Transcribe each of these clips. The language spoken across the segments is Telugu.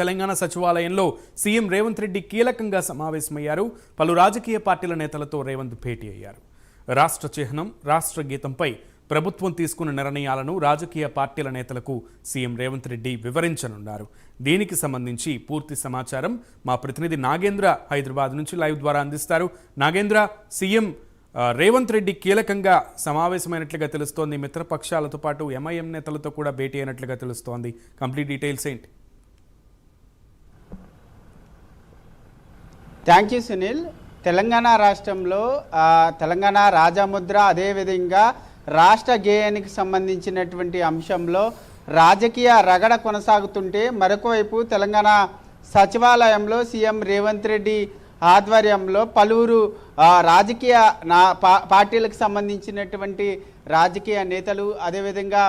తెలంగాణ సచివాలయంలో సీఎం రేవంత్ రెడ్డి కీలకంగా సమావేశమయ్యారు. పలు రాజకీయ పార్టీల నేతలతో రేవంత్ భేటీ అయ్యారు. రాష్ట్ర చిహ్నం రాష్ట్ర గీతంపై ప్రభుత్వం తీసుకున్న నిర్ణయాలను రాజకీయ పార్టీల నేతలకు సీఎం రేవంత్ రెడ్డి వివరించనున్నారు. దీనికి సంబంధించి పూర్తి సమాచారం మా ప్రతినిధి నాగేంద్ర హైదరాబాద్ నుంచి లైవ్ ద్వారా అందిస్తారు. నాగేంద్ర సీఎం రేవంత్ రెడ్డి కీలకంగా సమావేశమైనట్లుగా తెలుస్తోంది. మిత్రపక్షాలతో పాటు ఎంఐఎం నేతలతో కూడా భేటీ అయినట్లుగా తెలుస్తోంది. కంప్లీట్ డీటెయిల్స్ ఏంటి? Thank you Sunil. తెలంగాణ రాష్ట్రంలో తెలంగాణ రాజముద్ర అదేవిధంగా రాష్ట్ర గేయానికి సంబంధించినటువంటి అంశంలో రాజకీయ రగడ కొనసాగుతుంటే మరొకవైపు తెలంగాణ సచివాలయంలో సీఎం రేవంత్ రెడ్డి ఆధ్వర్యంలో పలువురు రాజకీయ నా పా- పార్టీలకు సంబంధించినటువంటి రాజకీయ నేతలు అదేవిధంగా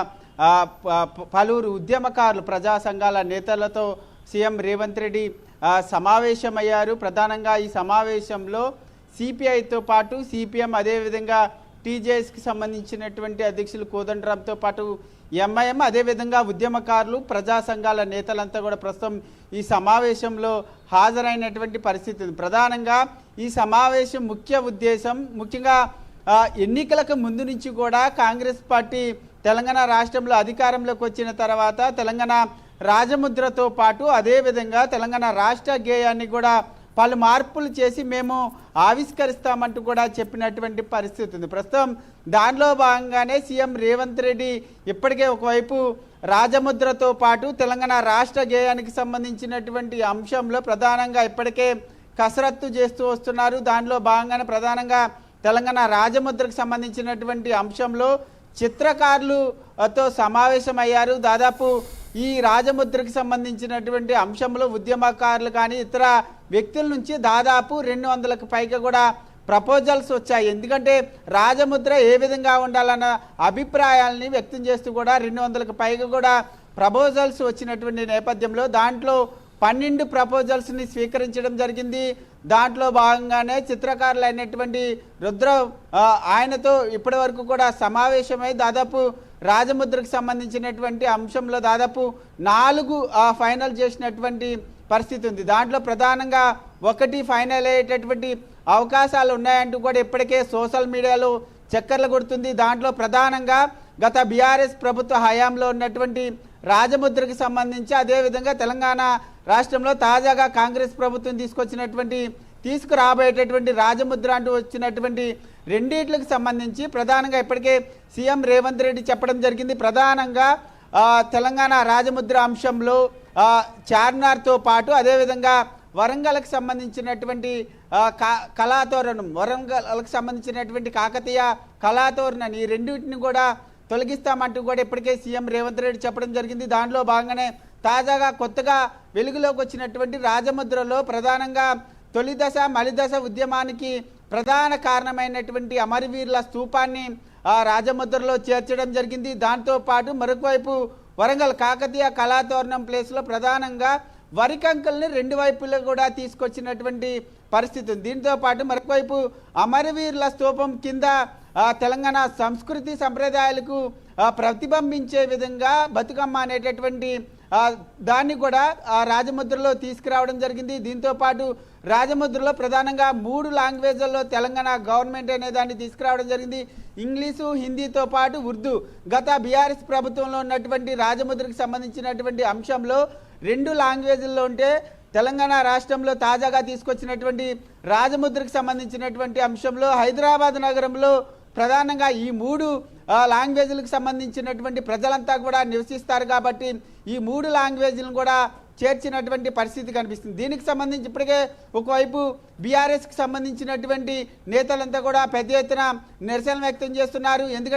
పలువురు ఉద్యమకారులు ప్రజా సంఘాల నేతలతో సీఎం రేవంత్ రెడ్డి సమావేశమయ్యారు. ప్రధానంగా ఈ సమావేశంలో సిపిఐతో పాటు సిపిఎం అదేవిధంగా టీజేఎస్కి సంబంధించినటువంటి అధ్యక్షులు కోదండరాంతో పాటు ఎంఐఎం అదేవిధంగా ఉద్యమకారులు ప్రజా సంఘాల నేతలంతా కూడా ప్రస్తుతం ఈ సమావేశంలో హాజరైనటువంటి పరిస్థితి ఉంది. ప్రధానంగా ఈ సమావేశం ముఖ్య ఉద్దేశం ముఖ్యంగా ఎన్నికలకు ముందు నుంచి కూడా కాంగ్రెస్ పార్టీ తెలంగాణ రాష్ట్రంలో అధికారంలోకి వచ్చిన తర్వాత తెలంగాణ రాజముద్రతో పాటు అదేవిధంగా తెలంగాణ రాష్ట్ర గేయాన్ని కూడా పలు మార్పులు చేసి మేము ఆవిష్కరిస్తామంటూ కూడా చెప్పినటువంటి పరిస్థితి ఉంది. ప్రస్తుతం దానిలో భాగంగానే సీఎం రేవంత్ రెడ్డి ఇప్పటికే ఒకవైపు రాజముద్రతో పాటు తెలంగాణ రాష్ట్ర గేయానికి సంబంధించినటువంటి అంశంలో ప్రధానంగా ఇప్పటికే కసరత్తు చేస్తూ వస్తున్నారు. దానిలో భాగంగానే ప్రధానంగా తెలంగాణ రాజముద్రకు సంబంధించినటువంటి అంశంలో చిత్రకారులతో సమావేశమయ్యారు. దాదాపు ఈ రాజముద్రకు సంబంధించినటువంటి అంశంలో ఉద్యమకారులు కానీ ఇతర వ్యక్తుల నుంచి దాదాపు రెండు వందలకు పైగా కూడా ప్రపోజల్స్ వచ్చాయి. ఎందుకంటే రాజముద్ర ఏ విధంగా ఉండాలన్న అభిప్రాయాలని వ్యక్తం చేస్తూ కూడా రెండు వందలకు పైగా కూడా ప్రపోజల్స్ వచ్చినటువంటి నేపథ్యంలో దాంట్లో పన్నెండు ప్రపోజల్స్ని స్వీకరించడం జరిగింది. దాంట్లో భాగంగానే చిత్రకారులు అయినటువంటి రుద్ర ఆయనతో ఇప్పటి వరకు కూడా సమావేశమై దాదాపు రాజముద్రకు సంబంధించినటువంటి అంశంలో దాదాపు నాలుగు ఆ, ఫైనల్ చేసినటువంటి పరిస్థితి ఉంది. దాంట్లో ప్రధానంగా ఒకటి ఫైనల్ అయ్యేటటువంటి అవకాశాలు ఉన్నాయంటూ కూడా ఇప్పటికే సోషల్ మీడియాలో చక్కర్లు కొడుతుంది. దాంట్లో ప్రధానంగా గత బీఆర్ఎస్ ప్రభుత్వ హయాంలో ఉన్నటువంటి రాజముద్రకు సంబంధించి అదేవిధంగా తెలంగాణ రాష్ట్రంలో తాజాగా కాంగ్రెస్ ప్రభుత్వం తీసుకొచ్చినటువంటి తీసుకురాబోయేటటువంటి రాజముద్ర అంటూ వచ్చినటువంటి రెండింటికి సంబంధించి ప్రధానంగా ఇప్పటికే సీఎం రేవంత్ రెడ్డి చెప్పడం జరిగింది. ప్రధానంగా తెలంగాణ రాజముద్ర అంశంలో చార్మినార్తో పాటు అదేవిధంగా వరంగల్కి సంబంధించినటువంటి కళాతోరణం వరంగల్కి సంబంధించినటువంటి కాకతీయ కళాతోరణం ఈ రెండింటిని కూడా తొలగిస్తామంటూ కూడా ఇప్పటికే సీఎం రేవంత్ రెడ్డి చెప్పడం జరిగింది. దానిలో భాగంగానే తాజాగా కొత్తగా వెలుగులోకి వచ్చినటువంటి రాజముద్రలో ప్రధానంగా తొలిదశ మలిదశ ఉద్యమానికి ప్రధాన కారణమైనటువంటి అమరవీరుల స్థూపాన్ని ఆ రాజముద్రలో చేర్చడం జరిగింది. దాంతోపాటు మరొకవైపు వరంగల్ కాకతీయ కళాతోరణం ప్లేస్లో ప్రధానంగా వరికంకల్ని రెండు వైపులా కూడా తీసుకొచ్చినటువంటి పరిస్థితి ఉంది. దీంతో పాటు మరొకవైపు అమరవీరుల స్తూపం కింద తెలంగాణ సంస్కృతి సంప్రదాయాలకు ప్రతిబింబించే విధంగా బతుకమ్మ అనేటటువంటి దాన్ని కూడా ఆ రాజముద్రలో తీసుకురావడం జరిగింది. దీంతో పాటు రాజముద్రలో ప్రధానంగా మూడు లాంగ్వేజ్లలో తెలంగాణ గవర్నమెంట్ అనే దాన్ని తీసుకురావడం జరిగింది. ఇంగ్లీషు హిందీతో పాటు ఉర్దూ. గత బీఆర్ఎస్ ప్రభుత్వంలో ఉన్నటువంటి రాజముద్రకు సంబంధించినటువంటి అంశంలో రెండు లాంగ్వేజ్ల్లో ఉంటే తెలంగాణ రాష్ట్రంలో తాజాగా తీసుకొచ్చినటువంటి రాజముద్రకు సంబంధించినటువంటి అంశంలో హైదరాబాద్ నగరంలో ప్రధానంగా ఈ మూడు లాంగ్వేజ్లకు సంబంధించినటువంటి ప్రజలంతా కూడా నివసిస్తారు కాబట్టి ఈ మూడు లాంగ్వేజ్లను కూడా చేర్చినటువంటి పరిస్థితి కనిపిస్తుంది. దీనికి సంబంధించి ఇప్పటికే ఒకవైపు బీఆర్ఎస్కి సంబంధించినటువంటి నేతలంతా కూడా పెద్ద ఎత్తున నిరసన వ్యక్తం చేస్తున్నారు. ఎందుకంటే